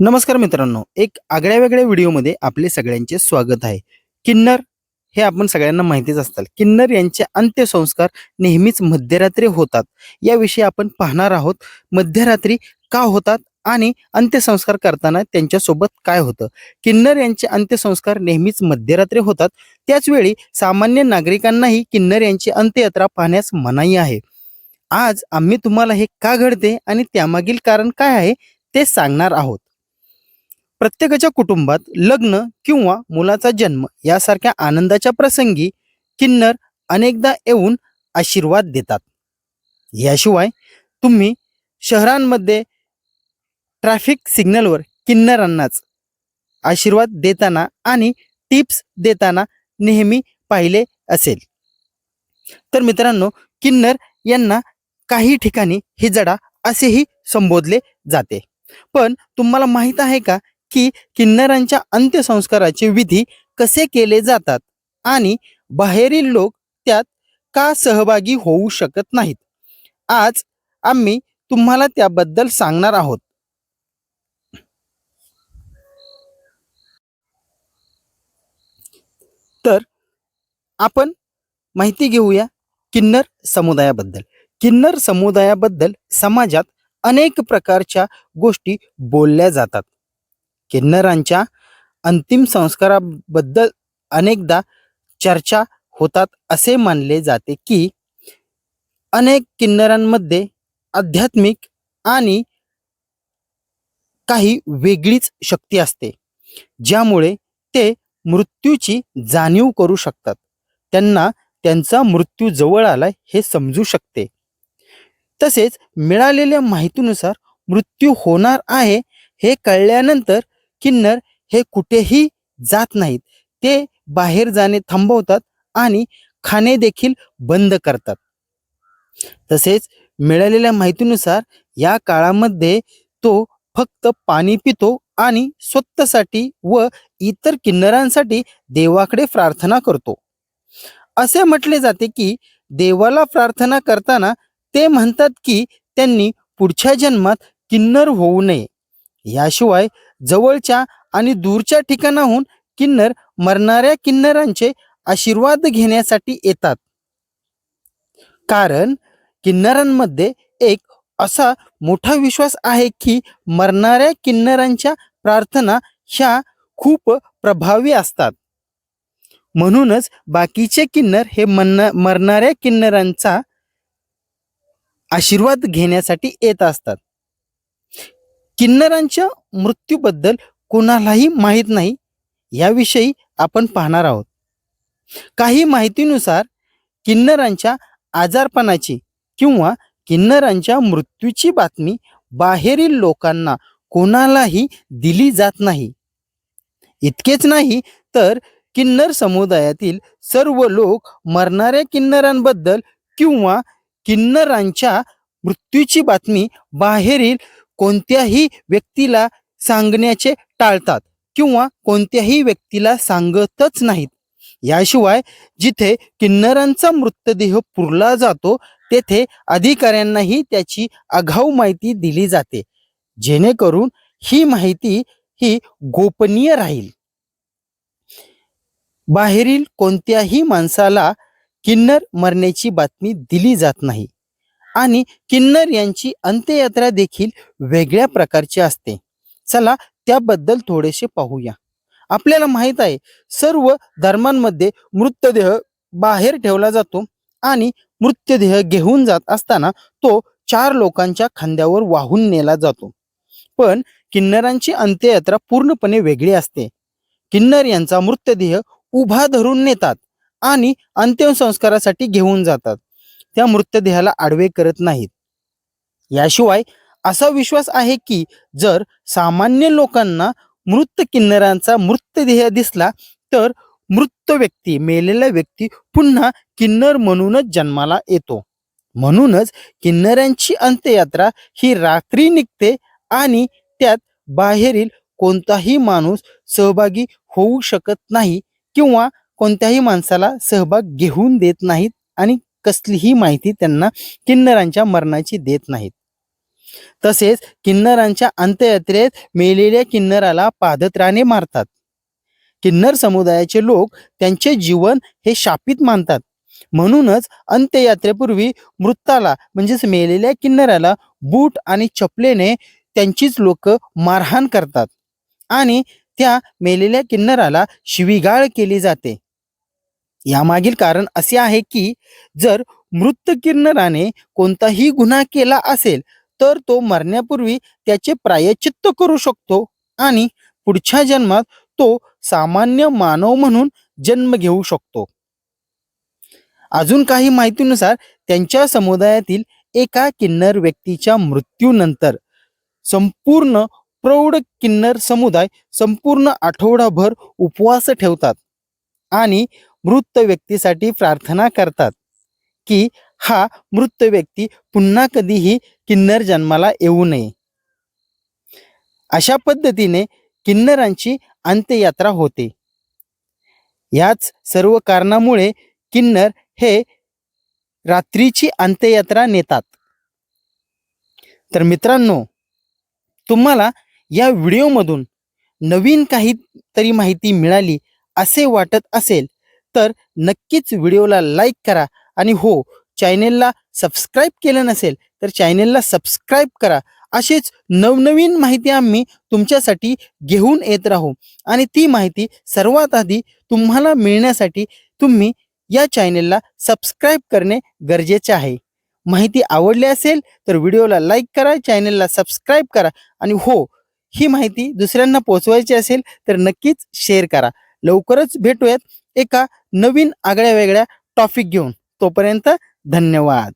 नमस्कार मित्रांनो एक आगळ्या वेगळ्या व्हिडिओमध्ये आपले सगळ्यांचे स्वागत आहे. किन्नर हे आपण सगळ्यांना माहितीच असतात. किन्नर यांचे अंत्यसंस्कार नेहमीच मध्यरात्री होतात. याविषयी आपण पाहणार आहोत मध्यरात्री का होतात आणि अंत्यसंस्कार करताना त्यांच्यासोबत काय होतं. किन्नर यांचे अंत्यसंस्कार नेहमीच मध्यरात्री होतात. त्याचवेळी सामान्य नागरिकांनाही किन्नर यांची अंत्ययात्रा पाहण्यास मनाई आहे. आज आम्ही तुम्हाला हे का घडते आणि त्यामागील कारण काय आहे ते सांगणार आहोत. प्रत्येकाच्या कुटुंबात लग्न किंवा मुलाचा जन्म यासारख्या आनंदाच्या प्रसंगी किन्नर अनेकदा येऊन आशीर्वाद देतात. याशिवाय तुम्ही शहरांमध्ये ट्रॅफिक सिग्नलवर किन्नरांनाच आशीर्वाद देताना आणि टिप्स देताना नेहमी पाहिले असेल. तर मित्रांनो किन्नर यांना काही ठिकाणी हिजडा असेही संबोधले जाते. पण तुम्हाला माहीत आहे का की किन्नरांच्या अंत्यसंस्काराचे विधी कसे केले जातात? आणि बाहेरील लोक त्यात का सहभागी होऊ शकत नाहीत? आज आम्ही तुम्हाला त्याबद्दल सांगणार आहोत. तर आपण माहिती घेऊया किन्नर समुदायाबद्दल. किन्नर समुदायाबद्दल समाजात अनेक प्रकारच्या गोष्टी बोलल्या जातात. किन्नरांच्या अंतिम संस्काराबद्दल अनेकदा चर्चा होतात असे मानले जाते की अनेक किन्नरांमध्ये आध्यात्मिक आणि काही वेगळीच शक्ती असते ज्यामुळे ते मृत्यूची जाणीव करू शकतात. त्यांना त्यांचा मृत्यू जवळ आलाय हे समजू शकते. तसेच मिळालेल्या माहितीनुसार मृत्यू होणार आहे हे कळल्यानंतर किन्नर हे कुठेही जात नाहीत. ते बाहेर जाणे थांबवतात आणि खाणे देखील बंद करतात. तसेच मिळालेल्या माहितीनुसार या काळामध्ये तो फक्त पाणी पितो आणि स्वतःसाठी व इतर किन्नरांसाठी देवाकडे प्रार्थना करतो. असे म्हटले जाते की देवाला प्रार्थना करताना ते म्हणतात की त्यांनी पुढच्या जन्मात किन्नर होऊ नये. याशिवाय जवळच्या आणि दूरच्या ठिकाणाहून किन्नर मरणाऱ्या किन्नरांचे आशीर्वाद घेण्यासाठी येतात. कारण किन्नरांमध्ये एक असा मोठा विश्वास आहे की मरणाऱ्या किन्नरांच्या प्रार्थना ह्या खूप प्रभावी असतात. म्हणूनच बाकीचे किन्नर हे मरणाऱ्या किन्नरांचा आशीर्वाद घेण्यासाठी येत असतात. किन्नरांच्या मृत्यूबद्दल कोणालाही माहीत नाही याविषयी आपण पाहणार आहोत. काही माहितीनुसार किन्नरांच्या आजारपणाची किंवा किन्नरांच्या मृत्यूची बातमी बाहेरील लोकांना कोणालाही दिली जात नाही. इतकेच नाही तर किन्नर समुदायातील सर्व लोक मरणाऱ्या किन्नरांबद्दल किंवा किन्नरांच्या मृत्यूची बातमी बाहेरील कोणत्याही व्यक्तीला सांगण्याचे टाळतात किंवा कोणत्याही व्यक्तीला सांगतच नाहीत. याशिवाय जिथे किन्नरांचा मृतदेह पुरला जातो तेथे अधिकाऱ्यांनाही त्याची आघाऊ माहिती दिली जाते. जेणेकरून ही माहिती ही गोपनीय राहील. बाहेरील कोणत्याही माणसाला किन्नर मरण्याची बातमी दिली जात नाही. आणि किन्नर यांची अंत्ययात्रा देखील वेगळ्या प्रकारची असते. चला त्याबद्दल थोडेसे पाहूया. आपल्याला माहीत आहे सर्व धर्मांमध्ये मृतदेह बाहेर ठेवला जातो आणि मृतदेह घेऊन जात असताना तो चार लोकांच्या खांद्यावर वाहून नेला जातो. पण किन्नरांची अंत्ययात्रा पूर्णपणे वेगळी असते. किन्नर यांचा मृतदेह उभा धरून नेतात आणि अंत्यसंस्कारासाठी घेऊन जातात. त्या मृतदेहाला आडवे करत नाहीत. याशिवाय असा विश्वास आहे की जर सामान्य लोकांना मृत किन्नरांचा मृतदेह दिसला तर मृत व्यक्ती मेलेला व्यक्ती पुन्हा किन्नर म्हणूनच जन्माला येतो. म्हणूनच किन्नरांची अंत्ययात्रा ही रात्री निघते आणि त्यात बाहेरील कोणताही माणूस सहभागी होऊ शकत नाही किंवा कोणत्याही माणसाला सहभाग घेऊन देत नाहीत आणि कसलीही माहिती त्यांना किन्नरांच्या मरणाची देत नाहीत. तसेच किन्नरांच्या अंत्ययात्रेत मेलेल्या किन्नराला पादत्राने मारतात. किन्नर समुदायाचे लोक त्यांचे जीवन हे शापित मानतात. म्हणूनच अंत्ययात्रेपूर्वी मृताला म्हणजेच मेलेल्या किन्नराला बूट आणि चपलेने त्यांचीच लोक मारहाण करतात आणि त्या मेलेल्या किन्नराला शिवीगाळ केली जाते. यामागील कारण असे आहे की जर मृत किरणराने कोणताही गुन्हा केला असेल तर तो मरण्यापूर्वी त्याचे प्रायचित्त करू शकतो आणि पुढच्या जन्मात तो सामान्य मानव म्हणून जन्म घेऊ शकतो. अजून काही माहितीनुसार त्यांच्या समुदायातील एका किन्नर व्यक्तीच्या मृत्यूनंतर संपूर्ण प्रौढ किन्नर समुदाय संपूर्ण आठवडाभर उपवास ठेवतात आणि मृत व्यक्तीसाठी प्रार्थना करतात. की हा मृत व्यक्ती पुन्हा कधीही किन्नर जन्माला येऊ नये. अशा पद्धतीने किन्नरांची अंत्ययात्रा होते. याच सर्व कारणामुळे किन्नर हे रात्रीची अंत्ययात्रा नेतात. तर मित्रांनो तुम्हाला या व्हिडिओमधून नवीन काहीतरी माहिती मिळाली असे वाटत असेल तर नक्कीच व्हिडिओला लाईक करा. आणि हो चॅनेलला सबस्क्राईब केलं नसेल तर चॅनेलला सबस्क्राईब करा. अशीच नवनवीन माहिती आम्ही तुमच्यासाठी घेऊन येत राहू. आणि ती माहिती सर्वात आधी तुम्हाला मिळण्यासाठी तुम्ही या चॅनेलला सबस्क्राईब करणे गरजेचे आहे. माहिती आवडली असेल तर व्हिडिओला लाईक करा चॅनेलला सबस्क्राईब करा. आणि हो ही माहिती दुसऱ्यांना पोचवायची असेल तर नक्कीच शेअर करा. लवकरच भेटूयात. एका नवीन आगळ्या वेगळ्या टॉपिक घेऊन. तोपर्यंत धन्यवाद.